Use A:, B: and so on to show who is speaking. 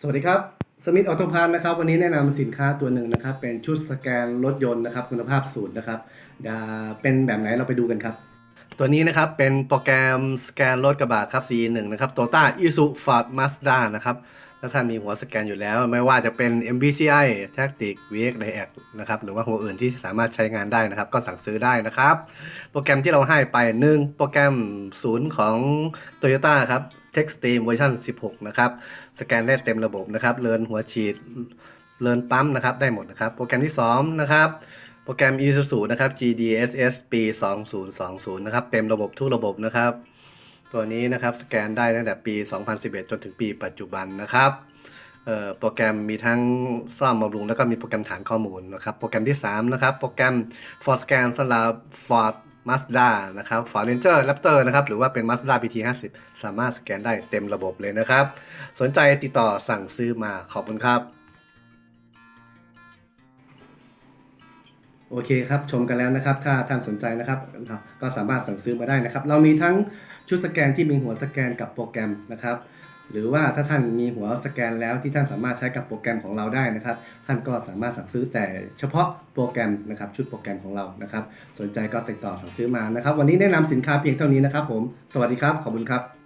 A: สวัสดีครับสมิธออโตพานนะครับวันนี้แนะนำสินค้าตัวหนึ่งนะครับ เป็นชุดสแกนรถยนต์นะครับ คุณภาพสูตรนะครับดาเป็นแบบไหนเราไปดูกันครับ ตัวนี้นะครับเป็นโปรแกรมสแกนรถกระบะครับ C1 นะครับ Toyota Isuzu Ford Mazda นะครับถ้าท่านมีหัวสแกนอยู่แล้ว ไม่ว่าจะเป็น MVCI Tactic VX React นะครับหรือว่าหัวอื่นที่สามารถใช้งานได้นะครับ ก็สั่งซื้อได้นะครับ โปรแกรมที่เราให้ไป 1 โปรแกรมศูนย์ของ Toyota ครับ t e x t e a m เวอร์ชัน16 นะครับ สแกนได้เต็มระบบนะครับเลินหัวฉีดเลินปั๊มนะครับ ได้หมดนะครับ โปรแกรมที่ 2 นะครับ โปรแกรม Isuzu นะครับ GDSS ปี2020 นะครับ เต็มระบบทุกระบบนะครับ ตัวนี้นะครับสแกนได้ตั้งแต่ปี 2011 จนถึงปีปัจจุบันนะครับโปรแกรมมีทั้งซ่อมบำรุงแล้วก็มีโปรแกรมฐานข้อมูลนะครับ โปรแกรมที่ 3 นะครับ โปรแกรม For Scan สำหรับ Ford Mazda นะครับ Ford Ranger Raptor นะครับ หรือว่าเป็น Mazda BT 50สามารถสแกนได้เต็มระบบเลยนะครับ สนใจติดต่อสั่งซื้อมาขอบคุณครับ โอเคครับ ชมกันแล้วนะครับ ถ้าท่านสนใจนะครับ ก็สามารถสั่งซื้อมาได้นะครับ เรามีทั้งชุดสแกนที่มีหัวสแกนกับโปรแกรมนะครับ หรือว่าถ้าท่านมีหัวสแกนแล้วที่ท่านสามารถใช้กับโปรแกรมของเราได้นะครับ ท่านก็สามารถสั่งซื้อแต่เฉพาะโปรแกรมนะครับชุดโปรแกรมของเรานะครับ สนใจก็ติดต่อสั่งซื้อมานะครับ วันนี้แนะนำสินค้าเพียงเท่านี้นะครับผม สวัสดีครับ ขอบคุณครับ